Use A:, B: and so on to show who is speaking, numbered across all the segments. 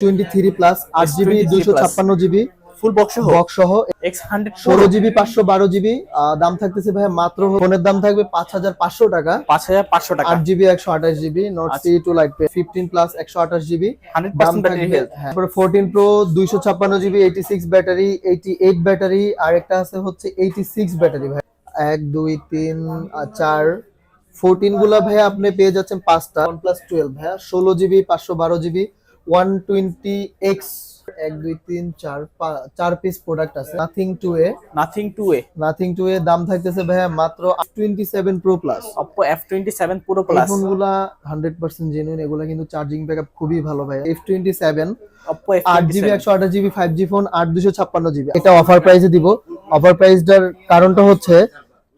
A: Twenty three plus আট GB
B: S23
A: ছাপ্পান্ন GB
B: full box সহ?
A: বক্স সহ।
B: এক্স হান্ড্রেড
A: ষোলো জিবি পাঁচশো বারো জিবি দাম থাকতেছে ভাই মাত্র ফোনের দাম থাকবে পাঁচ হাজার পাঁচশো টাকা।
B: পাঁচ হাজার পাঁচশো টাকা।
A: আট জিবি একশো আঠাশ GB Nord. CE two lite fifteen plus একশো আঠাশ জিবি দাম থাকবে হ্যাঁ ফোরটিন প্রো দুইশো ছাপ্পান্ন GB eighty six battery eighty eight battery আর একটা আছে হচ্ছে এইটি সিক্স ব্যাটারি ভাই এক দুই তিন আর চার ফোরটিনগুলা ভাইয়া আপনি পেয়ে যাচ্ছেন পাঁচটা। ওয়ান প্লাস টুয়েলভ ভাইয়া ষোলো জিবি পাঁচশো বারো জিবি ওয়ান টোয়েন্টি এক্স এক দুই তিন চার চার পিস প্রোডাক্ট আছে। Nothing two A
B: nothing two A
A: nothing two A দাম থাকতেছে ভাইয়া মাত্র twenty seven pro plus
B: Oppo F twenty seven পুরো প্লাস
A: ফোনগুলা হান্ড্রেড পার্সেন্ট জেনুইন এগুলা কিন্তু চার্জিং ব্যাকআপ খুবই ভালো ভাই এফ টোয়েন্টি সেভেন
B: অপো
A: আট জিবি একশো আঠাশ জিবি ফাইভ জি ফোন আট দুশো ছাপ্পান্ন জিবি এটা অফার প্রাইসে দিব। অফার প্রাইসটার কারণটা হচ্ছে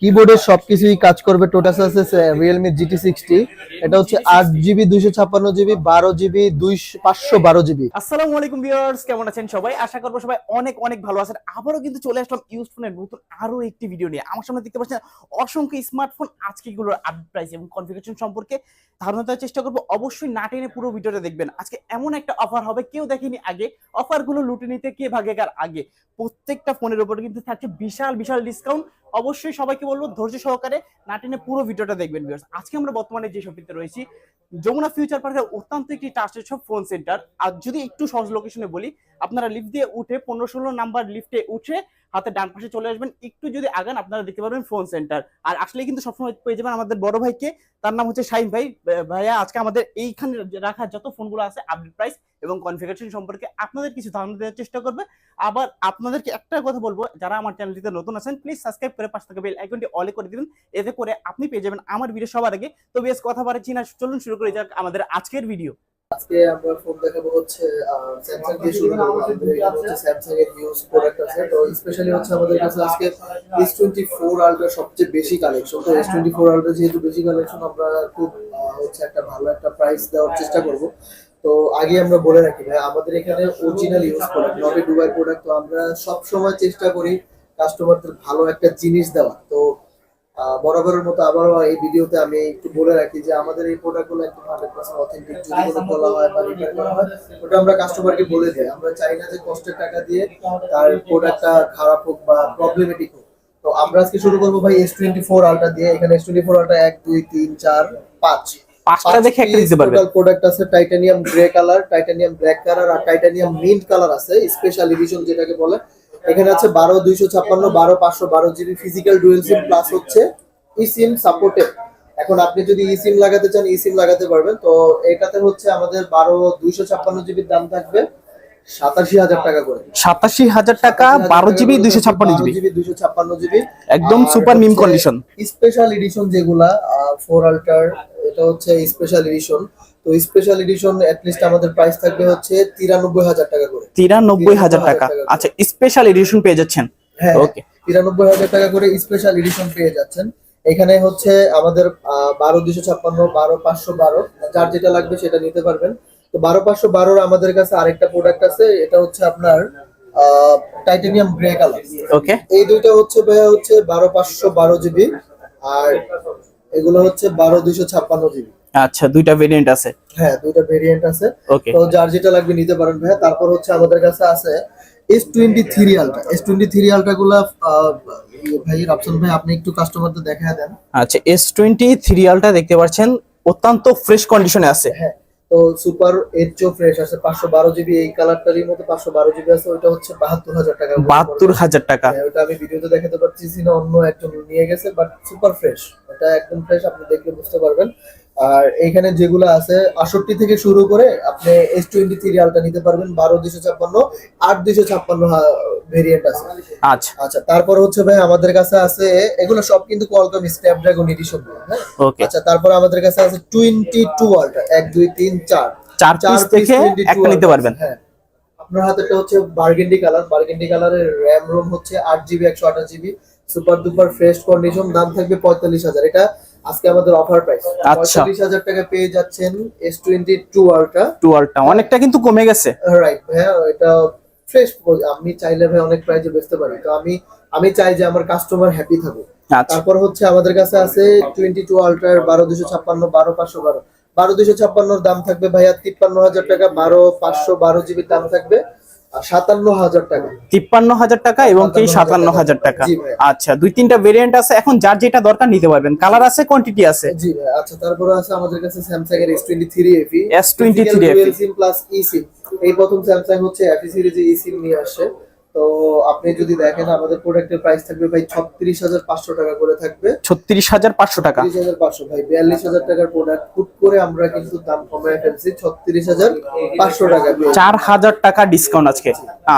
A: কিবোর্ডের সবকিছুই কাজ করবে টোটাস আছে রিয়েলমি জিটি সিক্সটি এটা হচ্ছে আট জিবি দুইশো ছাপ্পান্ন জিবি বারো জিবি দুইশো পাঁচশো বারো জিবি
B: আসসালামু আলাইকুম ভিউয়ার্স কেমন আছেন সবাই? আশা করব সবাই অনেক অনেক ভালো আছেন। আবারও কিন্তু চলে আসলাম ইউজ নতুন আরও একটি ভিডিও নিয়ে। আমার সামনে দেখতে পাচ্ছেন অসংখ্য স্মার্টফোন আজকে এগুলোর আপডেট প্রাইস এবং কনফিগারেশন সম্পর্কে ধারণা দেওয়ার চেষ্টা করব। অবশ্যই না টেনে পুরো ভিডিওটা দেখবেন। আজকে এমন একটা অফার হবে, কেউ দেখেনি আগে। অফারগুলো লুটে নিতে কে ভাগেকার আগে? প্রত্যেকটা ফোনের উপরে কিন্তু থাকছে বিশাল বিশাল ডিসকাউন্ট অবশ্যই সবাইকে বলব, ধৈর্য সহকারে নাটিনে পুরো ভিডিওটা দেখবেন ভিউয়ার্স আজকে আমরা বর্তমানে যে শপিতে রয়েছি, যমুনা ফিউচার পার্কের অত্যন্ত একটি ট্রাস্টেড সব ফোন সেন্টার আর যদি একটু সহজ লোকেশনে বলি, আপনারা লিফট দিয়ে উঠে পনেরো ষোলো নাম্বার লিফটে উঠে হাতে ডান পাশে চলে আসবেন। একটু যদি আগান, আপনারা দেখতে পারবেন ফোন সেন্টার আর আসলে কিন্তু সবসময় পেয়ে যাবেন আমাদের বড় ভাইকে। তার নাম হচ্ছে শাহিন ভাই। ভাইয়া, আজকে আমাদের এইখানে রাখা যত ফোনগুলো আছে আপডেট প্রাইস এবং কনফিগারেশন সম্পর্কে আপনাদের কিছু ধারণা দেওয়ার চেষ্টা করবে। আবার আপনাদেরকে একটা কথা বলব, যারা আমার চ্যানেলটিতে নতুন আছেন প্লিজ সাবস্ক্রাইব করে পাশে থাকা বেল আইকনটি অলে করে দিবেন। এতে করে আপনি পেয়ে যাবেন আমার ভিডিও সবার আগে। তো বেশ, কথা বাড়াচ্ছি না, চলুন শুরু করে যাক আমাদের আজকের ভিডিও
A: আজকে আমরা ফোন দেখাবো হচ্ছে স্যামসাং দিয়ে শুরু করব। হচ্ছে স্যামসাং এর নিউজ প্রোডাক্ট আছে। তো স্পেশালি হচ্ছে আমাদের কাছে আজকে এস টোয়েন্টি ফোর আলট্রা সবচেয়ে বেশি কালেকশন তো এস টোয়েন্টি ফোর আলট্রা যেহেতু বেশি কালেকশন আমরা খুব হচ্ছে একটা ভালো একটা প্রাইস দেওয়ার চেষ্টা করব। তো আগে আমরা বলে রাখি ভাই, আমাদের এখানে original use product not Dubai product তো আমরা সব সময় চেষ্টা করি কাস্টমারদের ভালো একটা জিনিস দেওয়া তো বরাবরের মতো আবারও এই ভিডিওতে আমি একটু বলে রাখি যে আমাদের এই প্রোডাক্টগুলো একদম হান্ড্রেড পার্সেন্ট অথেন্টিক যদি কোনো বলা হয় বা রিটার্ন করা হয় ওটা আমরা কাস্টমারকে বলে দিই। আমরা চাই না যে কষ্টের টাকা দিয়ে তার প্রোডাক্টটা খারাপ হোক বা প্রবলেমেটিক হোক। তো আমরা আজকে শুরু করব ভাই এস টোয়েন্টি ফোর আলটা দিয়ে। এখানে এস টোয়েন্টি ফোর আলটা এক দুই তিন চার পাঁচ।
B: পাঁচটা দেখে একটা দিতে পারবেন।
A: প্রোডাক্ট আছে titanium grey colour titanium black colour আর টাইটানিয়াম মিন্ট কালার আছে স্পেশাল এডিশন যেটাকে বলে। এখানে আছে বারো দুইশো ছাপ্পান্ন বারো পাঁচশো বারো GB physical dual SIM plus হচ্ছে ই সিম সাপোর্টেড এখন আপনি যদি ই সিম লাগাতে চান ই সিম লাগাতে পারবেন। তো এটাতে হচ্ছে আমাদের বারো দুইশো ছাপ্পান্ন জিবির দাম থাকবে সাতাশি হাজার টাকা করে।
B: সাতাশি হাজার টাকা বারো জিবি দুইশো ছাপ্পান্ন জিবি
A: জিবি দুইশো ছাপ্পান্ন জিবি
B: একদম super mint condition
A: special edition যেগুলা ফোর আল্টার এটা হচ্ছে স্পেশাল এডিশন তো স্পেশাল এডিশন লিস্ট আমাদের প্রাইস থাকবে হচ্ছে তিরানব্বই হাজার টাকা করে।
B: তিরানব্বই হাজার টাকা। আচ্ছা স্পেশাল এডিশন পেয়ে যাচ্ছেন?
A: হ্যাঁ
B: ওকে
A: তিরানব্বই হাজার টাকা করে স্পেশাল এডিশন পেয়ে যাচ্ছেন। এখানে হচ্ছে আমাদের বারো দুশো ছাপ্পান্ন বারো পাঁচশো বারো যার যেটা লাগবে সেটা নিতে পারবেন। তো বারো পাঁচশো বারোর আমাদের কাছে আরেকটা প্রোডাক্ট আছে এটা হচ্ছে আপনার টাইটানিয়াম গ্রে কালার
B: ওকে
A: এই দুইটা হচ্ছে ভাইয়া হচ্ছে বারো পাঁচশো বারো জিবি আর এগুলো হচ্ছে বারো দুইশো ছাপ্পান্ন জিবি।
B: আচ্ছা দুইটা ভেরিয়েন্ট আছে।
A: হ্যাঁ দুইটা ভেরিয়েন্ট আছে।
B: ওকে
A: তো যার যেটা লাগবে নিতে পারেন ভাইয়া। তারপর হচ্ছে আমাদের কাছে আছে S twenty three ultra S twenty three ultra গুলা ভাই রাফসান ভাই আপনি একটু কাস্টমারদের দেখা দেন।
B: আচ্ছা এস টোয়েন্টি থ্রি আলটা দেখতে পাচ্ছেন অত্যন্ত ফ্রেশ কন্ডিশনে আছে।
A: হ্যাঁ তো সুপার এইচও ফ্রেশ আছে পাঁচশো বারো জিবি এই কালারটারই মতো পাঁচশো বারো জিবি আছে ওইটা হচ্ছে বাহাত্তর হাজার টাকা
B: বাহাত্তর হাজার টাকা।
A: হ্যাঁ, ওটা আমি ভিডিওতে দেখাতে পারছি না অন্য একজন নিয়ে গেছে বাট সুপার ফ্রেশ ওটা একদম ফ্রেশ আপনি দেখলে বুঝতে পারবেন। আর এখানে যেগুলো আছে আষট্টি থেকে শুরু করে আপনি এস টোয়েন্টি থ্রি আলটা নিতে পারবেন বারো দুশো ছাপ্পান্ন আট দুশো ছাপ্পান্ন ভেরিয়েন্ট আছে।
B: আচ্ছা।
A: আচ্ছা তারপর হচ্ছে ভাই আমাদের কাছে আছে এগুলো সব কিন্তু কোয়ালকম স্ন্যাপড্রাগন এডিশন হ্যাঁ? আচ্ছা তারপর আমাদের কাছে আছে টোয়েন্টি টু আলটা এক দুই তিন চার।
B: চার
A: চার
B: পিস থেকে
A: 22
B: একটা নিতে পারবেন।
A: হ্যাঁ। আপনার হাতেটা হচ্ছে বার্গেন্ডি কালার বার্গেন্ডি কালারের র্যাম রোম হচ্ছে আট জিবি একশো আঠাশ GB super duper fresh condition দাম থাকবে পঁয়তাল্লিশ হাজার। এটা আজকে আমাদের অফার প্রাইস
B: আচ্ছা।
A: হাজার টাকা পেয়ে যাচ্ছেন এস টোয়েন্টি টু আলট্রা
B: টুয়ালটা অনেকটা কিন্তু কমে গেছে।
A: রাইট এটা ফ্রেশ আমি চাইলে ভাই অনেক প্রাইজে বেচতে পারি। তো আমি আমি চাই যে আমার কাস্টমার হ্যাপি থাকুক।
B: আচ্ছা।
A: তারপর হচ্ছে আমাদের কাছে আছে টোয়েন্টি টু আলট্রার বারো দুশো ছাপ্পান্ন বারো পাঁচশো বারো। বারো দুইশো ছাপ্পান্নর দাম থাকবে ভাইয়া তিপ্পান্ন হাজার টাকা বারো পাঁচশো বারো জিবির দাম থাকবে। সাতান্ন হাজার টাকা।
B: তিপ্পান্ন হাজার টাকা এবং কি সাতান্ন হাজার টাকা। আচ্ছা দুই তিনটা ভেরিয়েন্ট আছে এখন যার যেটা দরকার নিতে পারবেন। কালার আছে কোয়ান্টিটি আছে।
A: জি আচ্ছা তারপরে আছে আমাদের কাছে স্যামসাং এর S twenty three FE
B: S23 FE
A: SIM plus e SIM এই প্রথম স্যামসাং হচ্ছে এফি সিরিজে ই সিম নিয়ে আসছে। তো আপনি যদি দেখেন আমাদের প্রোডাক্টের প্রাইস থাকবে ভাই ছত্রিশ হাজার পাঁচশো টাকা করে থাকবে।
B: ছত্রিশ হাজার পাঁচশো টাকা।
A: তিরিশ হাজার পাঁচশো ভাই বিয়াল্লিশ হাজার টাকার প্রোডাক্ট হুট করে আমরা কিন্তু দাম কমায় ফেলছি ছত্রিশ হাজার পাঁচশো টাকা
B: চার হাজার টাকা ডিসকাউন্ট আজকে।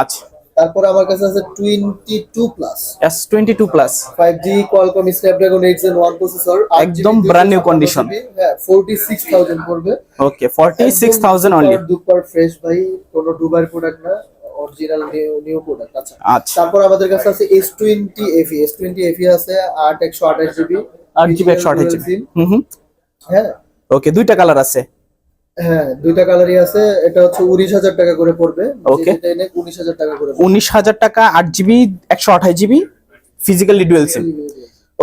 B: আচ্ছা।
A: তারপরে আমার কাছে আছে twenty two plus
B: S twenty two plus
A: five G Qualcomm Snapdragon eight gen one processor
B: একদম brand new condition।
A: হ্যাঁ ফোরটি সিক্স থাউজেন্ড পড়বে।
B: Okay forty six thousand only
A: দুপার fresh ভাই কোনো দুবার প্রোডাক্ট না। অরিজিনাল নিউ প্রোডাক্ট আচ্ছা। তারপর আমাদের কাছে আছে S twenty FE S twenty FE আছে আট একশো আঠাশ জিবি
B: একশো আঠাশ জিবি হুম হুম।
A: হ্যাঁ।
B: ওকে দুইটা কালার আছে?
A: হ্যাঁ দুইটা কালারই আছে এটা হচ্ছে উনিশ হাজার টাকা করে পড়বে. উনিশ হাজার টাকা করে
B: উনিশ হাজার টাকা আট জিবি একশো আঠাশ GB physically dual SIM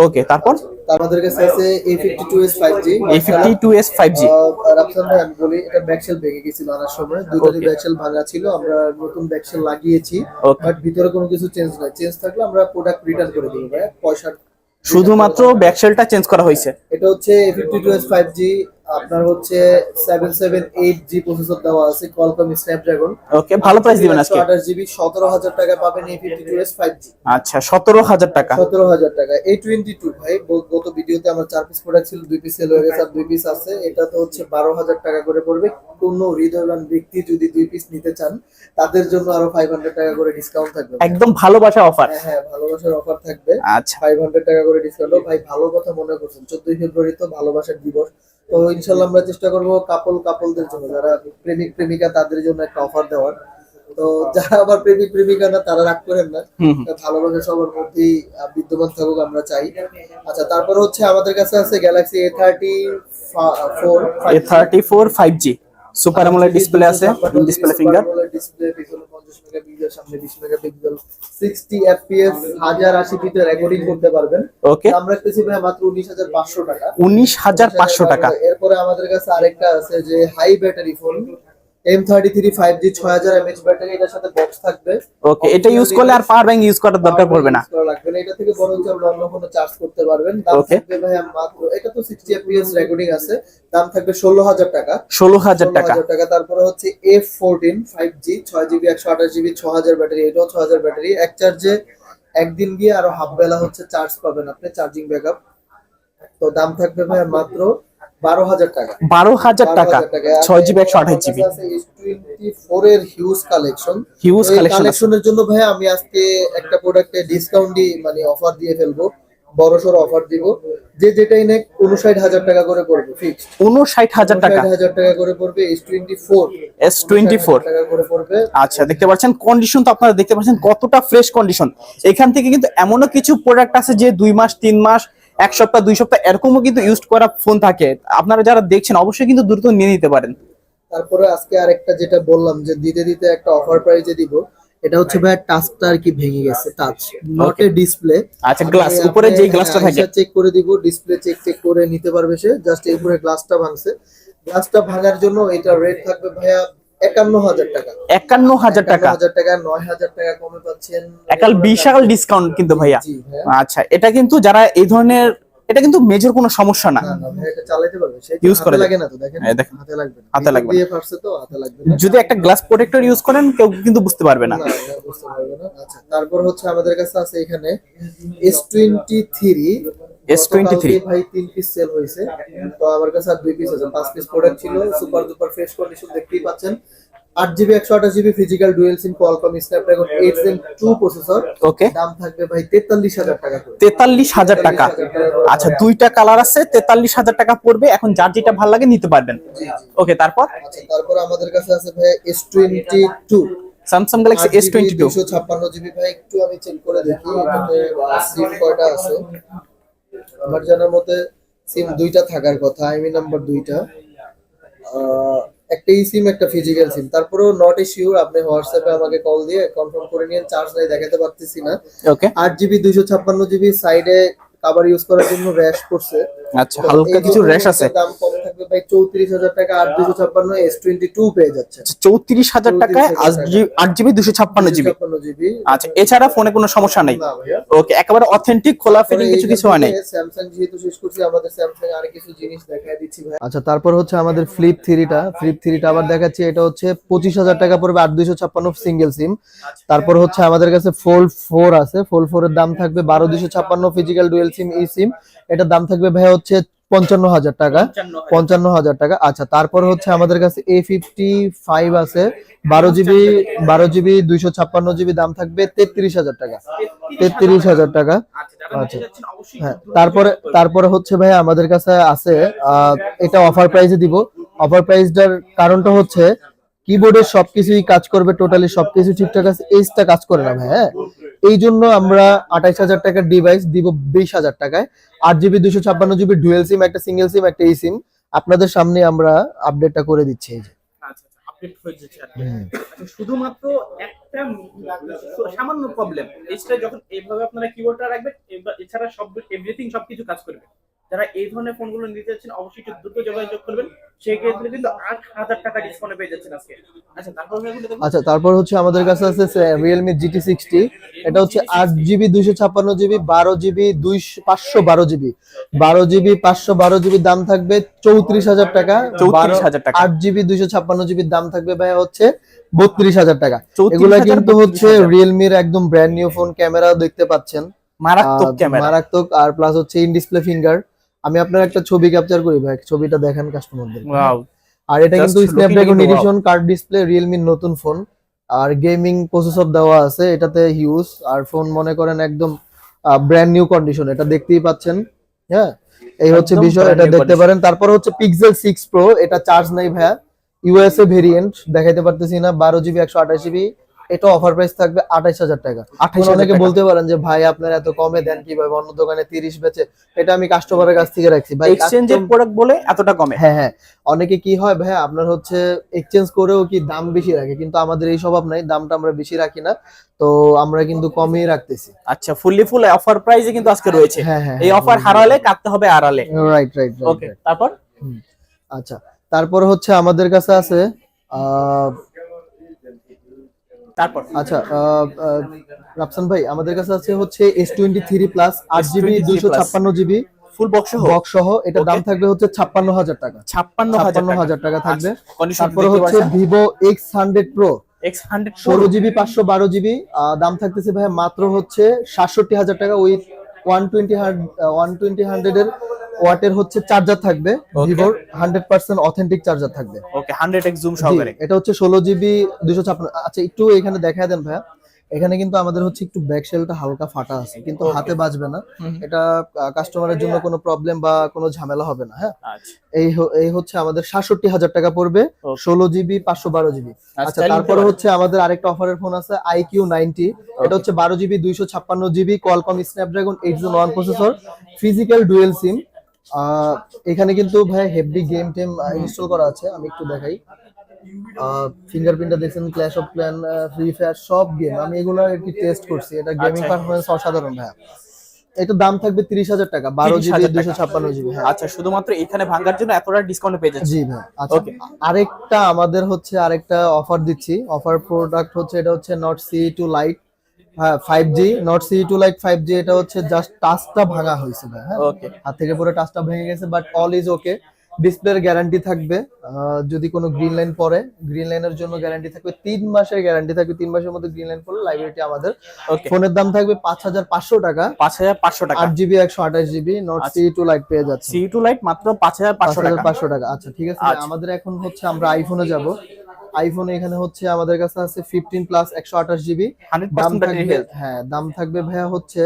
B: okay তারপর?
A: আমাদের কাছে আছে A fifty two S five G
B: A fifty two S five G
A: Rafsan ভাই আমি বলি এটা ব্যাকশেল ভেঙে গিয়েছিল আনার সময়. ব্যাকশেল ভাঙা ছিল আমরা নতুন ব্যাকশেল লাগিয়েছি. বাট ভিতরে কোনো কিছু চেঞ্জ নাই। চেঞ্জ থাকলে আমরা প্রোডাক্ট রিটার্ন করে দিব ভাই। পয়সা
B: শুধুমাত্র ব্যাকশেলটা চেঞ্জ করা হয়েছে।
A: এটা হচ্ছে A fifty two S five G আপনার হচ্ছে seven seven eight G processor দেওয়া আছে কলকম স্ন্যাপড্রাগন
B: ওকে ভালো প্রাইস দিবেন আজকে।
A: আঠাশ জিবি সতেরো হাজার টাকা পাবেন A fifty two S five G
B: আচ্ছা সতেরো হাজার টাকা।
A: সতেরো হাজার টাকা। এই টোয়েন্টি টু ভাই গত ভিডিওতে আমার চার পিস প্রোডাক্ট ছিল দুই পিস সেল হয়ে গেছে আর দুই পিস আছে। এটা তো হচ্ছে বারো হাজার টাকা করে পড়বে। কোনো হৃদয়বান ব্যক্তি যদি দুই পিস নিতে চান তাদের জন্য আরও ফাইভ হান্ড্রেড টাকা করে ডিসকাউন্ট থাকবে।
B: একদম ভালোবাসা অফার
A: হ্যাঁ হ্যাঁ ভালোবাসার অফার থাকবে।
B: আচ্ছা।
A: ফাইভ হান্ড্রেড টাকা করে ডিসকাউন্ট ভাই ভালো কথা মনে করছেন। চোদ্দই ফেব্রুয়ারি তো ভালোবাসার দিবস। তো ইনশাল্লাহ আমরা চেষ্টা করব কাপল কাপলদের জন্য যারা প্রেমিক প্রেমিকা তাদের জন্য একটা অফার দেওয়ার। তো যারা আবার প্রেমিক প্রেমিকা না তারা রাগ করেন না। ভালোবাসা সবার মধ্যেই বিদ্যমান থাকুক আমরা চাই। আচ্ছা তারপর হচ্ছে আমাদের কাছে আছে Galaxy A thirty four
B: A thirty four five G super AMOLED display আছে ডিসপ্লে ফিঙ্গার
A: ডিসপ্লে পিছনে মেগাপিক্সেল সামনে মেগাপিক্সেল পিতে রেকর্ডিং করতে পারবেন।
B: ওকে
A: আমরা রাখতেছি ভাই মাত্র উনিশ হাজার পাঁচশো টাকা।
B: উনিশ হাজার পাঁচশো টাকা।
A: এরপরে আমাদের কাছে আরেকটা আছে যে high battery phone M thirty three five G ছয় হাজার এমএচ ব্যাটারি এটার সাথে বক্স থাকবে।
B: ওকে এটা ইউজ করলে আর পাওয়ার ব্যাংক ইউজ করার দরকার পড়বে না।
A: লাগবে না। এটা থেকে বরঞ্চ আমরা অন্য কোনো চার্জ করতে পারবেন। দাম থাকবে ভাই মাত্র এটা তো সিক্সটি এফপিএস রেকর্ডিং আছে। দাম থাকবে ষোলো হাজার টাকা।
B: ষোলো হাজার টাকা।
A: 16,000 টাকা। তারপরে হচ্ছে এফ ফোরটিন ফাইভ জি ছয় জিবি একশো আঠাশ জিবি ছ হাজার ব্যাটারি। এটাও ছ হাজার ব্যাটারি। এক চার্জে একদিন গিয়ে আরও হাফ বেলা হচ্ছে চার্জ পাবেন আপনি চার্জিং ব্যাকআপ তো দাম থাকবে ভাই মাত্র বারো হাজার টাকা।
B: বারো হাজার টাকা
A: 12,000 টাকা। আর
B: ছয় জিবি একশো আঠাশ জিবি।
A: S24 এর হিউজ কালেকশন
B: হিউজ
A: কালেকশনের জন্য ভাই আমি আজকে একটা প্রোডাক্টে ডিসকাউন্ট দিয়ে মানে অফার দিয়ে ফেলব। বড় সড়ো অফার দিব। যে যেটাই নেক উনষাট হাজার টাকা করে পড়বে ফিক্সড
B: উনষাট হাজার টাকা।
A: হাজার টাকা করে পড়বে S twenty four
B: S twenty four
A: টাকা করে পড়বে।
B: আচ্ছা দেখতে পাচ্ছেন কন্ডিশন তো আপনারা দেখতে পাচ্ছেন কতটা ফ্রেশ কন্ডিশন এখান থেকে কিন্তু এমনও কিছু প্রোডাক্ট আছে যে দুই মাস তিন মাস এক সপ্তাহ দুই সপ্তাহ এরকমও কিন্তু ইউজ করা ফোন থাকে। আপনারা যারা দেখছেন অবশ্যই কিন্তু দ্রুত নিয়ে নিতে পারেন।
A: তারপরে আজকে আরেকটা যেটা বললাম যে দিতে দিতে একটা অফার প্রাইজে দিব এটা হচ্ছে ভাই টাচটা আর কি ভেঙে গেছে টাচ নট এ ডিসপ্লে
B: আচ্ছা গ্লাস উপরে যে গ্লাসটা থাকে।
A: চেক করে দিব ডিসপ্লে চেক চেক করে নিতে পারবে সে জাস্ট এই উপরে গ্লাসটা ভাঙছে। গ্লাসটা ভাঙার জন্য এটা রেট থাকবে ভাইয়া একান্ন হাজার টাকা।
B: একান্ন হাজার টাকা।
A: হাজার টাকা নয় হাজার টাকা কমে পাচ্ছেন।
B: একাল বিশাল ডিসকাউন্ট কিন্তু ভাইয়া। আচ্ছা এটা কিন্তু যারা এই ধরনের এটা কিন্তু মেজর কোনো সমস্যা না।
A: না না এটা চালাতে পারবে। সে
B: করা
A: লাগে না তো দেখেন
B: দেখেন।
A: হাতে লাগবে
B: হাতে লাগবে
A: দিয়ে ফাটছে তো হাতে লাগবে
B: যদি একটা গ্লাস প্রোটেক্টর ইউজ করেন কেউ কিন্তু বুঝতে পারবে না।
A: না, না, বুঝতে পারবে না। আচ্ছা, তারপর হচ্ছে আমাদের কাছে আছে এখানে এস টোয়েন্টি থ্রি
B: S23?
A: ভাই তিন পিস সেল হয়েছে। তো আমার কাছে আর দুই পিস আছে। পাঁচ পিস প্রোডাক্ট ছিল সুপার দুপার ফ্রেশ কন্ডিশন দেখতেই পাচ্ছেন। আট জিবি একশো আঠাশ GB physical dual SIM Qualcomm Snapdragon eight gen two processor
B: okay
A: দাম থাকবে ভাই তেতাল্লিশ হাজার টাকা
B: তেতাল্লিশ হাজার টাকা। আচ্ছা দুইটা কালার আছে তেতাল্লিশ হাজার টাকা পড়বে। এখন যার যেটা ভালো লাগে নিতে পারবেন। ওকে তারপর?
A: আচ্ছা তারপর আমাদের কাছে আছে ভাই S twenty two
B: Samsung Galaxy S twenty two
A: ছাপ্পান্ন জিবি ভাই একটু আমি চেক করে দেখি। সিম কয়টা আছে? আমার জানার মতে সিম দুইটা থাকার কথা আইমি নাম্বার দুইটা। আহ, একটা ই সিম একটা ফিজিক্যাল সিম তারপরেও নট ইস্যুর আপনি হোয়াটসঅ্যাপে আমাকে কল দিয়ে কনফার্ম করে নিন চার্জ নাই দেখাতে পারতেছি না।
B: ওকে
A: আট জিবি দুইশো ছাপ্পান্ন জিবি সাইডে কাবার ইউজ করার জন্য র্যাশ করছে।
B: আচ্ছা হালকা কিছু র্যাশ আছে?
A: দাম কম থাকবে ভাই চৌত্রিশ হাজার টাকা আট দুশো ছাপ্পান্ন এস টোয়েন্টি টু পেয়ে যাচ্ছে
B: চৌত্রিশ হাজার টাকায় আট জিবি দুশো ছাপ্পান্ন জিবি। আচ্ছা এছাড়া ফোনে কোনো সমস্যা নেই? ওকে একেবারে অথেন্টিক খোলা ফিটিং কিছু কিছু হয় নাই?
A: স্যামসাং যেহেতু শেষ করছি আমাদের স্যামসাং আর কিছু জিনিস দেখাই দিচ্ছি ভাই আচ্ছা তারপর হচ্ছে আমাদের ফ্লিপ থ্রিটা ফ্লিপ থ্রিটা আবার দেখাচ্ছি এটা হচ্ছে পঁচিশ হাজার টাকা পড়বে আট দুইশো ছাপ্পান্ন সিঙ্গেল সিম তারপর হচ্ছে আমাদের কাছে ফোল্ড ফোর আছে। ফোল্ড ফোর এর দাম থাকবে বারো দুইশো ছাপ্পান্ন ফিজিক্যাল ডুয়েল সিম ই সিম এটার দাম থাকবে ভাই হচ্ছে পঞ্চান্ন হাজার টাকা। পঞ্চান্ন হাজার। টাকা। আচ্ছা তারপর হচ্ছে আমাদের কাছে এ ফিফটি ফাইভ আছে। বারো জিবি বারো জিবি দুইশো ছাপ্পান্ন জিবি দাম থাকবে তেত্রিশ হাজার টাকা। তেত্রিশ হাজার টাকা। আচ্ছা। হ্যাঁ তারপরে তারপরে হচ্ছে ভাই আমাদের কাছে আছে এটা অফার প্রাইসে দিব। অফার প্রাইসটার কারণটা হচ্ছে কিবোর্ডের সবকিছুই কাজ করবে টোটালি সবকিছু ঠিকঠাক আছে এইচটা কাজ করে না ভাই হ্যাঁ? এই জন্য আমরা আঠাইশ হাজার টাকার ডিভাইস দিব বিশ হাজার টাকায়। আট জিবি দুশো ছাপ্পান্ন জিবি ডুয়েল সিম একটা সিঙ্গেল সিম একটা এই সিম আপনাদের সামনে আমরা আপডেটটা করে দিচ্ছি এই যে।
B: আপডেট হয়ে যাচ্ছে আর কি। আচ্ছা, শুধুমাত্র একটা সামান্য প্রবলেম এইটা যখন এইভাবে আপনারা কিবোর্ডটা রাখবেন এছাড়া সব এভরিথিং সবকিছু কাজ করবে। যারা এই ধরনের ফোনগুলো নিতে যাচ্ছেন অবশ্যই একটু দ্রুত যোগাযোগ করবেন। সেই ক্ষেত্রে কিন্তু আট হাজার টাকা ডিসকাউন্টে পেয়ে যাচ্ছেন আজকে। আচ্ছা তারপর
A: আচ্ছা তারপর হচ্ছে আমাদের কাছে আছে রিয়েলমি জিটি সিক্সটি এটা হচ্ছে আট জিবি দুইশো ছাপ্পান্ন জিবি বারো জিবি দুইশো পাঁচশো বারো জিবি। বারো জিবি পাঁচশো বারো জিবি দাম থাকবে চৌত্রিশ হাজার টাকা।
B: 34,000 টাকা।
A: আট জিবি দুইশো ছাপ্পান্ন জিবির দাম থাকবে ভাই হচ্ছে বত্রিশ হাজার টাকা।
B: 34,000,
A: এগুলা কিন্তু হচ্ছে রিয়েলমির একদম ব্র্যান্ড নিউ ফোন ক্যামেরা দেখতে পাচ্ছেন।
B: মারাত্মক ক্যামেরা
A: মারাত্মক আর প্লাস হচ্ছে ইন ডিসপ্লে ফিঙ্গার আমি আপনার একটা ছবি ক্যাপচার করি ভাই ছবিটা দেখেন কাস্টমারদের
B: ওয়াও
A: আর এটা কিন্তু স্ন্যাপড্রাগন এডিশন কার্ড ডিসপ্লে রিয়েলমির নতুন ফোন আর গেমিং প্রসেসর দেওয়া আছে এটাতে হিউজ আর ফোন মনে করেন একদম ব্র্যান্ড নিউ কন্ডিশন এটা দেখতেই পাচ্ছেন। হ্যাঁ? এই হচ্ছে বিষয় এটা দেখতে পারেন। তারপর হচ্ছে পিক্সেল সিক্স প্রো এটা চার্জ নাই ভাইয়া। ইউএসএ ভেরিয়েন্ট দেখাইতে পারতেছি না বারো জিবি একশো আঠাশ জিবি এটা অফার প্রাইস থাকবে আঠাইশ হাজার টাকা। অনেকে বলতে পারেন যে ভাই আপনার এত কমে দেন কীভাবে? অন্য দোকানে তিরিশ বেচে। এটা আমি কাস্টমারের কাছ থেকে রাখছি। ভাই
B: এক্সচেঞ্জের প্রোডাক্ট বলে এতটা কমে।
A: হ্যাঁ হ্যাঁ। অনেকে কি হয় ভাই আপনার হচ্ছে এক্সচেঞ্জ করেও কি দাম বেশি রাখে? কিন্তু আমাদের এই স্বভাব নাই দামটা আমরা বেশি রাখি না। তো আমরা কিন্তু কমই রাখতেছি।
B: আচ্ছা ফুললি ফুল অফার প্রাইসে কিন্তু আজকে রয়েছে।
A: হ্যাঁ হ্যাঁ
B: এই অফার হারালে কাটতে হবে আড়ালে।
A: রাইট রাইট
B: ওকে তারপর?
A: আচ্ছা। তারপর হচ্ছে আমাদের কাছে আছে আহ,
B: তারপর।
A: আচ্ছা রাফসান ভাই আমাদের কাছে আছে হচ্ছে এস টোয়েন্টি থ্রি প্লাস আট জিবি দুইশো ছাপ্পান্ন জিবি
B: ফুল বক্স সহ?
A: বক্স সহ এটা দাম থাকবে হচ্ছে ছাপ্পান্ন হাজার টাকা।
B: ছাপ্পান্ন
A: ছাপ্পান্ন হাজার টাকা। থাকবে।
B: কন্ডিশন
A: তারপরে হচ্ছে Vivo X hundred pro
B: X hundred
A: ষোলো জিবি পাঁচশো বারো জিবি দাম থাকতেছে ভাই মাত্র হচ্ছে সাতষট্টি হাজার টাকা with one twenty one twenty হান্ড্রেডের ওয়াটের হচ্ছে চার্জার থাকবে. ভিভোর হান্ড্রেড পার্সেন্ট অথেন্টিক চার্জার থাকবে।
B: ওকে হান্ড্রেড এক্স জুম সহকারে।
A: এটা হচ্ছে ষোলো জিবি দুশো ছাপ্পান্ন। আচ্ছা একটু এখানে দেখা দেন ভাইয়া। এখানে কিন্তু আমাদের হচ্ছে একটু ব্যাক শেলটা হালকা ফাটা আছে কিন্তু হাতে বাজবে না। এটা কাস্টমারের জন্য কোনো প্রবলেম বা কোনো ঝামেলা হবে না হ্যাঁ?
B: আচ্ছা।
A: এই এই হচ্ছে আমাদের সাতষট্টি হাজার টাকা পড়বে. ষোলো জিবি পাঁচশো বারো জিবি। আচ্ছা তারপরে হচ্ছে আমাদের আরেকটা অফারের ফোন আছে আইকিউ নাইনটি এটা হচ্ছে বারো জিবি দুইশো ছাপ্পান্ন GB Qualcomm Snapdragon eight one processor physical dual SIM এখানে কিন্তু ভাই হেভি গেম টেম ইনস্টল করা আছে আমি একটু দেখাই। ফিঙ্গারপ্রিন্টটা দেখছেন Clash of Clans Free Fire সব গেম আমি এগুলো আর কি টেস্ট করছি এটা গেমিং
B: আচ্ছা।
A: পারফরমেন্স অসাধারণ ভাই এটা দাম থাকবে তিরিশ হাজার টাকা বারো জিবি
B: 30,000
A: দুইশো
B: টাকা।
A: ছাপ্পান্ন জিবি হ্যাঁ।
B: আচ্ছা শুধুমাত্র এখানে ভাঙার জন্য এতটা ডিসকাউন্ট পেয়ে যাচ্ছে
A: জি ভাই আচ্ছা। আরেকটা আমাদের হচ্ছে আরেকটা অফার দিচ্ছি। অফার প্রোডাক্ট হচ্ছে এটা হচ্ছে Nord CE two lite five G Nord CE two lite five G এটা হচ্ছে জাস্ট টাচটা ভাঙা হয়েছে হ্যাঁ।
B: ওকে
A: হাত থেকে পুরো টাচটা ভেঙে গেছে বাট অল ইজ ওকে ডিসপ্লের গ্যারান্টি থাকবে যদি কোনো গ্রিন লাইন পরে গ্রিন লাইনের জন্য গ্যারান্টি থাকবে তিন মাসের গ্যারান্টি থাকবে তিন মাসের মধ্যে গ্রিন লাইন পড়লে লাইব্রেরিটি আমাদের
B: ওকে
A: ফোনের দাম থাকবে পাঁচ হাজার পাঁচশো টাকা।
B: পাঁচ হাজার পাঁচশো টাকা।
A: আট জিবি একশো আঠাশ GB Nord. CE two lite পেয়ে যাচ্ছে
B: সি টু লাইট মাত্র পাঁচ হাজার
A: পাঁচ
B: পাঁচশো টাকা।
A: পাঁচশো টাকা। আচ্ছা ঠিক আছে
B: আচ্ছা।
A: আমাদের এখন হচ্ছে আমরা আইফোনে যাব। আইফোনে এখানে হচ্ছে আমাদের কাছে আছে ফিফটিন প্লাস একশো আঠাশ জিবি দাম থাকবে
B: হেলথ
A: হ্যাঁ দাম থাকবে ভাইয়া হচ্ছে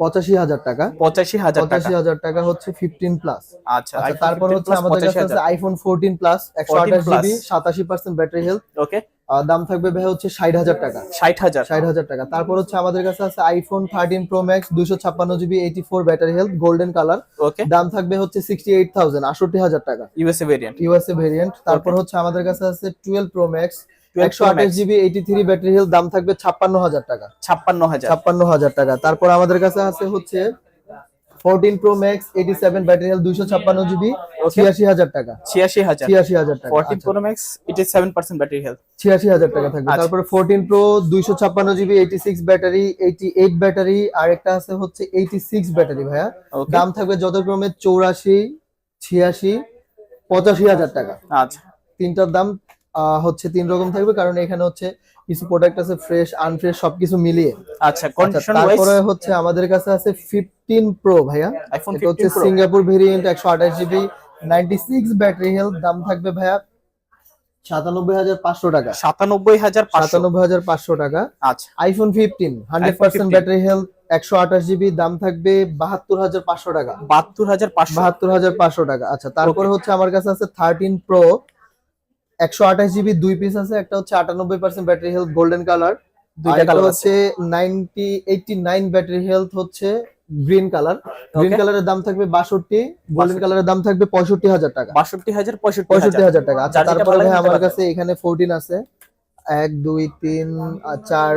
A: পঁচাশি হাজার টাকা।
B: পঁচাশি হাজার টাকা।
A: পঁচাশি হাজার টাকা হচ্ছে ফিফটিন প্লাস
B: আচ্ছা
A: আচ্ছা তারপর হচ্ছে আমাদের কাছে আছে আইফোন ফোরটিন প্লাস একশো আঠাশ জিবি সাতাশি পার্সেন্ট ব্যাটারি হেলথ
B: ওকে
A: দাম থাকবে ভাই হচ্ছে ষাট হাজার টাকা।
B: ষাট হাজার।
A: ষাট হাজার টাকা। তারপর হচ্ছে আমাদের কাছে আছে আইফোন থার্টিন প্রো ম্যাক্স দুশো ছাপ্পান্ন GB eighty four battery health golden colour
B: okay
A: দাম থাকবে হচ্ছে সিক্সটি এইট থাউজেন্ড আষট্টি হাজার টাকা।
B: ইউএসএ ভেরিয়েন্ট
A: ইউএসএ ভেরিয়েন্ট তারপর হচ্ছে আমাদের কাছে আছে টুয়েলভ প্রো ম্যাক্স
B: 12
A: একশো আঠাশ GB eighty three battery health দাম থাকবে ছাপ্পান্ন হাজার টাকা।
B: ছাপ্পান্ন হাজার।
A: ছাপ্পান্ন হাজার টাকা। তারপর আমাদের কাছে আছে হচ্ছে fourteen pro max eighty seven battery health দুইশো ছাপ্পান্ন জিবি ছিয়াশি হাজার টাকা।
B: ছিয়াশি হাজার।
A: ছিয়াশি হাজার টাকা
B: ফোরটিন
A: আচ্ছা,
B: pro max eighty seven percent battery health
A: ছিয়াশি হাজার টাকা থাকবে।
B: আচ্ছা।
A: তারপরে ফোরটিন প্রো দুইশো ছাপ্পান্ন GB eighty six battery eighty eight battery আর একটা আছে হচ্ছে এইটি সিক্স ব্যাটারি ভাইয়া দাম থাকবে যথাক্রমে চৌরাশি ছিয়াশি পঁচাশি হাজার টাকা।
B: আচ্ছা।
A: তিনটার দাম আহ, হচ্ছে তিন রকম থাকবে কারণ এখানে হচ্ছে কিছু প্রোডাক্ট আছে ফ্রেশ আনফ্রেশ সবকিছু মিলিয়ে।
B: আচ্ছা
A: আচ্ছা,
B: কন্ডিশন ওয়াইজ
A: তারপরে হচ্ছে আমাদের কাছে আছে ফিফটিন প্রো ভাইয়া।
B: আইফোন
A: এটা হচ্ছে
B: 15 প্রো
A: সিঙ্গাপুর ভেরিয়েন্ট একশো আঠাশ GB ninety six battery health দাম থাকবে ভাইয়া সাতানব্বই হাজার পাঁচশো টাকা।
B: সাতানব্বই হাজার পাঁচশো।
A: সাতানব্বই হাজার পাঁচশো টাকা।
B: আচ্ছা।
A: IPhone fifteen hundred percent
B: 15
A: battery health একশো আঠাশ জিবি দাম থাকবে বাহাত্তর হাজার পাঁচশো টাকা।
B: বাহাত্তর হাজার পাঁচশো।
A: বাহাত্তর হাজার পাঁচশো টাকা। আচ্ছা তারপরে হচ্ছে আমার কাছে আছে থার্টিন প্রো একশো আঠাশ জিবি দুই পিস আছে একটা হচ্ছে আটানব্বই percent battery health golden colour
B: দুইটা কালার
A: হচ্ছে ninety eighty nine battery health হচ্ছে গ্রিন কালার গ্রিন. কালারের দাম থাকবে বাষট্টি গোল্ডেন কালারের দাম থাকবে পঁয়ষট্টি হাজার টাকা।
B: বাষট্টি হাজার পঁয়ষট্টি হাজার।
A: টাকা। আচ্ছা তারপরে ভাই আমার কাছে এখানে ফোরটিন আছে। এক দুই তিন আর চার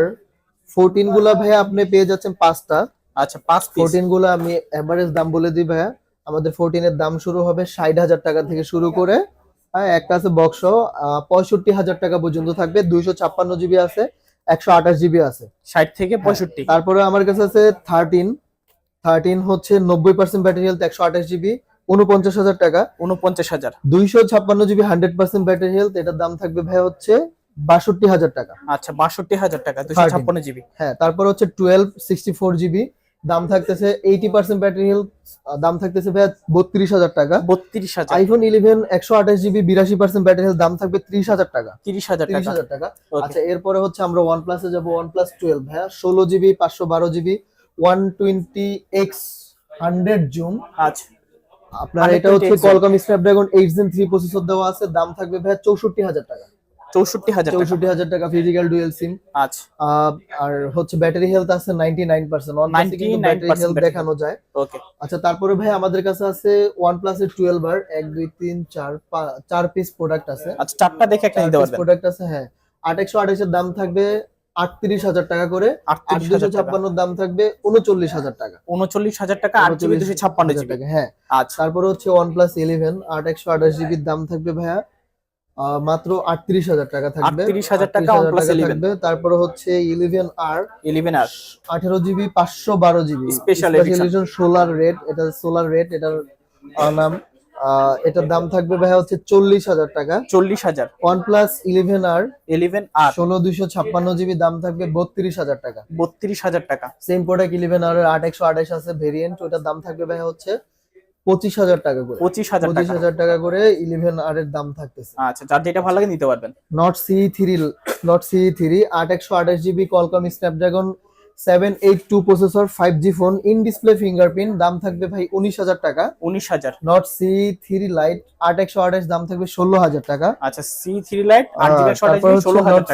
A: ফোরটিনগুলা ভাইয়া আপনি পেয়ে যাচ্ছেন পাঁচটা।
B: আচ্ছা পাঁচ
A: ফোরটিনগুলো আমি এভারেজ দাম বলে দিই ভাইয়া। আমাদের ফোরটিন এর দাম শুরু হবে ষাট হাজার টাকা থেকে শুরু করে হ্যাঁ একটা আছে বক্স পঁয়ষট্টি হাজার টাকা পর্যন্ত থাকবে দুইশো ছাপ্পান্ন জিবি আছে একশো আঠাশ জিবি আছে।
B: ষাট থেকে পঁয়ষট্টি।
A: তারপরে আমার কাছে আছে থার্টিন থার্টিন হচ্ছে নব্বই পার্সেন্ট ব্যাটারি হেলথ একশো আঠাশ জিবি উনপঞ্চাশ হাজার টাকা।
B: উনপঞ্চাশ হাজার।
A: দুইশো ছাপ্পান্ন GB hundred percent battery health এটার দাম থাকবে ভাই হচ্ছে বাষট্টি হাজার টাকা।
B: আচ্ছা বাষট্টি হাজার টাকা
A: 13
B: ছাপ্পান্ন জিবি
A: হ্যাঁ তারপর হচ্ছে টুয়েলভ সিক্সটি ফোর জিবি দাম থাকতেছে এইটি পার্সেন্ট ব্যাটারি হেলথ দাম থাকতেছে ভাই বত্রিশ হাজার টাকা।
B: বত্রিশ হাজার।
A: আইফোন ইলেভেন একশো আঠাশ জিবি বিরাশি পার্সেন্ট ব্যাটারি হেলথ দাম থাকবে ত্রিশ হাজার টাকা।
B: তিরিশ হাজার
A: ত্রিশ হাজার টাকা। আচ্ছা এরপরে হচ্ছে আমরা ওয়ান প্লাসে যাব ওয়ান প্লাস টুয়েলভ হ্যাঁ ষোলো জিবি পাঁচশো বারো GB one twenty X hundred zoom.
B: আচ্ছা।
A: আপনার এটা হচ্ছে। Qualcomm Snapdragon eight gen three processor দেওয়া আছে দাম থাকবে ভাই চৌষট্টি হাজার টাকা।
B: চৌষট্টি হাজার
A: চৌষট্টি হাজার টাকা ফিজিক্যাল ডুয়েল সিম
B: আচ্ছা।
A: আর হচ্ছে ব্যাটারি হেলথ আছে নাইনটি নাইন পার্সেন্ট ওয়ান কিন্তু
B: 99%
A: ব্যাটারি হেলথ দেখানো যায়।
B: ওকে
A: আচ্ছা তারপরে ভাই আমাদের কাছে আছে ওয়ান প্লাস এর টুয়েলভ আর এক দুই তিন চার চার পিস প্রোডাক্ট আছে।
B: আচ্ছা চারটা দেখে একটা নিতে পারবেন।
A: প্রোডাক্ট আছে হ্যাঁ। আট একশো আঠাশের দাম থাকবে আটত্রিশ হাজার টাকা করে। আট
B: আটত্রিশ
A: ছাপ্পান্নর দাম থাকবে উনচল্লিশ হাজার টাকা।
B: উনচল্লিশ হাজার টাকা আট জিবি দুশো ছাপ্পান্ন জিবি।
A: হ্যাঁ।
B: আচ্ছা।
A: তারপরে হচ্ছে ওয়ান প্লাস ইলেভেন আট একশো আঠাশ জিবির দাম থাকবে ভাইয়া মাত্র আটত্রিশ হাজার টাকা থাকবে।
B: 38,000 টাকা
A: 38,000
B: OnePlus 11
A: থাকবে। তারপরে হচ্ছে ইলেভেন আর
B: ইলেভেন আর
A: আঠেরো জিবি পাঁচশো বারো জিবি।
B: Edition।
A: সোলার রেড এটা সোলার রেড এটার নাম। এটার দাম থাকবে ভাইয়া হচ্ছে চল্লিশ হাজার টাকা।
B: চল্লিশ হাজার।
A: ওয়ান প্লাস ইলেভেন আর
B: ইলেভেন আর
A: ষোলো দুইশো ছাপ্পান্ন জিবি দাম থাকবে বত্রিশ হাজার টাকা।
B: বত্রিশ হাজার টাকা।
A: সেম প্রোডাক্ট ইলেভেন আর আট একশো আঠাশ আছে ভেরিয়েন্ট ওটার দাম থাকবে ভাইয়া হচ্ছে পঁচিশ হাজার টাকা করে।
B: পঁচিশ হাজার
A: পঁচিশ হাজার টাকা করে ইলেভেন আর এর দাম থাকতেছে।
B: আচ্ছা যার যেটা ভালো লাগে নিতে পারবেন।
A: Not C three not C three আট একশো আঠাশ GB Qualcomm Snapdragon seven eight two processor five G phone in display fingerprint দাম থাকবে ভাই উনিশ হাজার টাকা।
B: উনিশ হাজার।
A: নট সি থ্রি লাইট আট একশো আঠাশ দাম থাকবে ষোলো হাজার টাকা।
B: আচ্ছা C three lite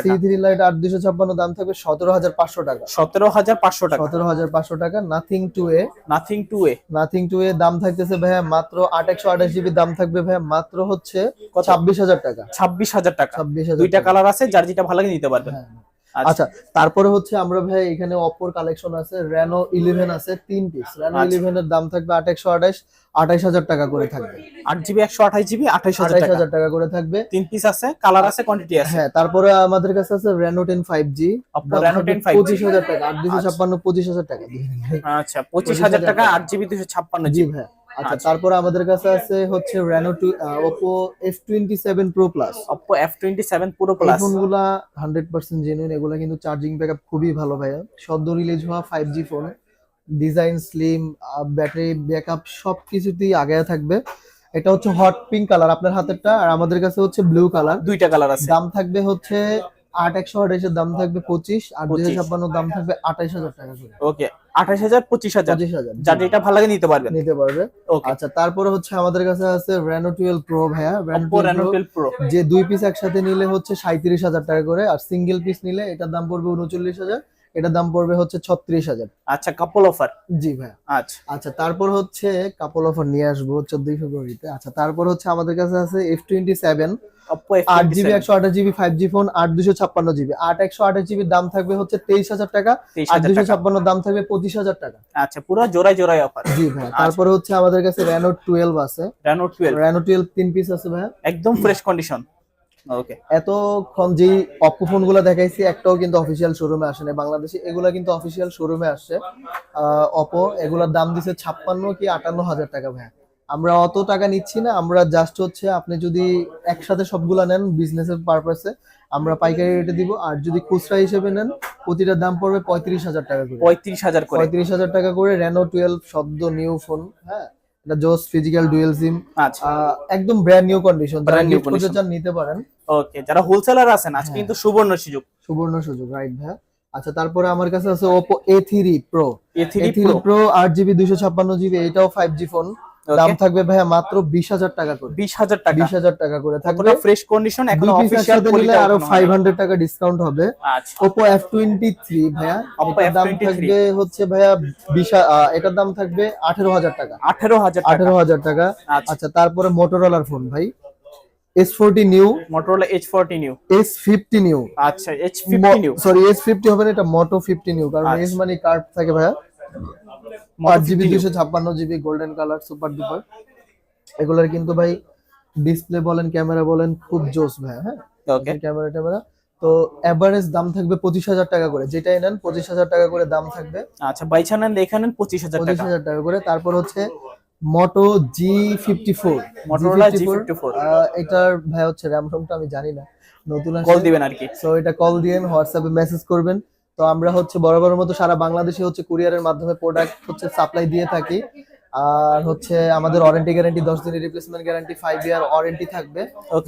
A: C three lite আট দুশো ছাপ্পান্ন দাম থাকবে সতেরো হাজার পাঁচশো টাকা।
B: সতেরো হাজার পাঁচশো টাকা।
A: সতেরো হাজার পাঁচশো টাকা Nothing two A
B: Nothing two A
A: Nothing two A দাম থাকতেছে ভাইয়া মাত্র আট একশো আঠাশ জিবি দাম থাকবে ভাইয়া মাত্র হচ্ছে ছাব্বিশ হাজার টাকা।
B: ছাব্বিশ হাজার টাকা।
A: ছাব্বিশ হাজার
B: দুইটা কালার আছে যার যেটা ভালো লাগে নিতে পারবেন।
A: হ্যাঁ।
B: আচ্ছা।
A: আচ্ছা তারপরে হচ্ছে আমরা ভাই এখানে অপর কালেকশন আছে রেনো ইলেভেন আছে তিন পিস রেনো
B: আচ্ছা।
A: ইলেভেন এর দাম থাকবে আট একশো আঠাশ আঠাইশ হাজার টাকা করে থাকবে।
B: আট জিবি একশো আঠাশ জিবি
A: আঠাইশ হাজার টাকা। করে থাকবে।
B: তিন পিস আছে কালার আছে কোয়ান্টিটি আছে।
A: হ্যাঁ তারপরে আমাদের কাছে আছে Reno ten five G
B: Reno 10 5G
A: পঁচিশ হাজার টাকা আট দুশো ছাপ্পান্ন পঁচিশ হাজার টাকা।
B: আচ্ছা পঁচিশ হাজার টাকা আট জিবি দুশো ছাপ্পান্ন জিবি
A: ভাই। আচ্ছা তারপর আমাদের কাছে আছে হচ্ছে seven pro plus
B: Oppo F twenty seven পুরো
A: এই
B: প্লাস
A: ফোনগুলা হান্ড্রেড পার্সেন্ট জেনুইন এগুলা কিন্তু চার্জিং ব্যাকআপ খুবই ভালো ভাইয়া। সদ্য রিলিজ হওয়া five G phone design slim battery backup সব কিছুতেই আগে থাকবে। এটা হচ্ছে হট পিঙ্ক কালার আপনার হাতেরটা আর আমাদের কাছে হচ্ছে ব্লু কালার
B: দুইটা কালার আছে।
A: দাম থাকবে হচ্ছে আট একশো আঠাশের দাম থাকবে পঁচিশ আর
B: 25
A: ছাপ্পান্ন দাম থাকবে আঠাইশ হাজার টাকা করে।
B: ওকে আঠাশ হাজার পঁচিশ হাজার।
A: পঁচিশ হাজার
B: যাতে যেটা ভালো লাগে নিতে পারবে
A: নিতে পারবে। আচ্ছা তারপরে হচ্ছে আমাদের কাছে আছে রেনো টুয়েলভ প্রো ভাইয়া।
B: রেনো
A: রেনো
B: টুয়েলভ প্রো
A: যে দুই পিস একসাথে নিলে হচ্ছে সাঁত্রিশ হাজার টাকা করে আর সিঙ্গেল পিস নিলে এটার দাম পড়বে উনচল্লিশ হাজার। এটার দাম পড়বে হচ্ছে ছত্রিশ হাজার।
B: আচ্ছা কাপল অফার
A: জি ভাইয়া।
B: আচ্ছা।
A: আচ্ছা তারপর হচ্ছে কাপল অফার নিয়ে আসব চোদ্দই ফেব্রুয়ারিতে। আচ্ছা তারপর হচ্ছে আমাদের কাছে আছে এফ টোয়েন্টি সেভেন আট জিবি একশো আঠাশ জিবি ফাইভ জি ফোন আট দুশো ছাপ্পান্ন জিবি আট একশো আঠাশ জিবির দাম থাকবে হচ্ছে তেইশ হাজার টাকা আট দুশো ছাপ্পান্ন দাম থাকবে পঁচিশ হাজার টাকা।
B: আচ্ছা পুরো জোড়ায় জোড়ায় অফার
A: জি ভাই তারপরে হচ্ছে আমাদের কাছে র্যানো টুয়েলভ আছে।
B: রেনো 12
A: র্যানো টুয়েলভ তিন পিস আছে ভাইয়া।
B: একদম ফ্রেশ কন্ডিশন ওকে
A: এতক্ষণ যেই অপ্পো ফোনগুলো দেখাইছি একটাও কিন্তু অফিসিয়াল শোরুমে আসে না বাংলাদেশে। এগুলা কিন্তু অফিসিয়াল শোরুমে আসছে। অপো এগুলার দাম দিছে ছাপ্পান্ন কি আটান্ন হাজার টাকা ভাইয়া। আমরা অত টাকা নিচ্ছি না আমরা জাস্ট হচ্ছে আপনি যদি একসাথে সবগুলা নেন বিজনেসের পারপাসে আমরা পাইকারি রেটে দিব। আর যদি খুচরা হিসেবে নেন প্রতিটার দাম পড়বে পঁয়ত্রিশ হাজার টাকা করে।
B: পঁয়ত্রিশ হাজার
A: পঁয়ত্রিশ হাজার টাকা করে রেনো টুয়েলভ সদ্য নিউ ফোন হ্যাঁ? এটা জোস ফিজিক্যাল ডুয়েল সিম
B: আচ্ছা।
A: একদম brand new condition brand
B: new
A: condition নিতে পারেন।
B: ওকে যারা হোলসেলার আছেন আজকে
A: হ্যাঁ।
B: কিন্তু সুবর্ণ সুযোগ।
A: সুবর্ণ সুযোগ রাইট ভাইয়া? আচ্ছা তারপরে আমার কাছে আছে Oppo A3 Pro
B: A three
A: A3 Pro? 8GB 256GB এটাও 5G ফোন দাম থাকবে ভাইয়া মাত্র 20000 টাকা করে।
B: বিশ হাজার টাকা।
A: 20000 টাকা করে থাকবে।
B: ফ্রেশ কন্ডিশন এখন
A: নিলে আরও 500 টাকা ডিসকাউন্ট হবে।
B: আচ্ছা।
A: Oppo F23 ভাইয়া। এটার দাম থাকবে হচ্ছে ভাইয়া 20 এটার দাম থাকবে 18000 টাকা।
B: আঠারো হাজার টাকা।
A: 18000 টাকা।
B: আচ্ছা।
A: আচ্ছা তারপরে মোটরোলার ফোন ভাই। S40 new
B: Motorola H forty new
A: S50 new
B: আচ্ছা H fifty new
A: sorry S50 হবে না এটা মোটো 50 নিউ কারণ
B: আচ্ছা।
A: এস মানে কার্ড থাকে ভাইয়া। আট জিবি দুশো ছাপ্পান্ন GB golden colour super duper এগুলোর কিন্তু ভাই ডিসপ্লে বলেন ক্যামেরা বলেন খুব জোস ভাই হ্যাঁ?
B: ওকে
A: ক্যামেরা ট্যামেরা তো এভারেজ দাম থাকবে পঁচিশ হাজার টাকা করে। যেটাই নেন পঁচিশ হাজার টাকা করে দাম থাকবে।
B: আচ্ছা বাইছান এখানে পঁচিশ হাজার
A: পঁচিশ
B: টাকা
A: হাজার টাকা করে। তারপর হচ্ছে Moto G fifty four
B: Motorola G54
A: এটার ভাই হচ্ছে র্যাম রোমটা আমি জানি না। নতুন
B: কল দিবেন আর কি।
A: সো এটা কল দিয়েন হোয়াটসঅ্যাপে মেসেজ করবেন। তো আমরা হচ্ছে বরাবরের মতো সারা বাংলাদেশে হচ্ছে কুরিয়ারের মাধ্যমে প্রোডাক্ট হচ্ছে সাপ্লাই দিয়ে থাকি। আর হচ্ছে আমাদের ওয়ারেন্টি গ্যারান্টি দশ দিনের replacement guarantee five year warranty থাকবে।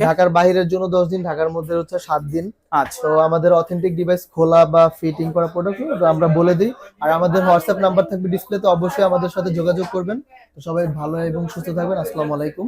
A: ঢাকার বাইরের জন্য দশ দিন ঢাকার মধ্যে হচ্ছে সাত দিন।
B: আচ্ছা।
A: তো আমাদের অথেন্টিক ডিভাইস খোলা বা ফিটিং করা প্রোডাক্ট আমরা বলে দিই। আর আমাদের হোয়াটসঅ্যাপ নাম্বার থাকবে ডিসপ্লেতে অবশ্যই আমাদের সাথে যোগাযোগ করবেন। তো সবাই ভালো এবং সুস্থ থাকবেন। আসসালামু আলাইকুম।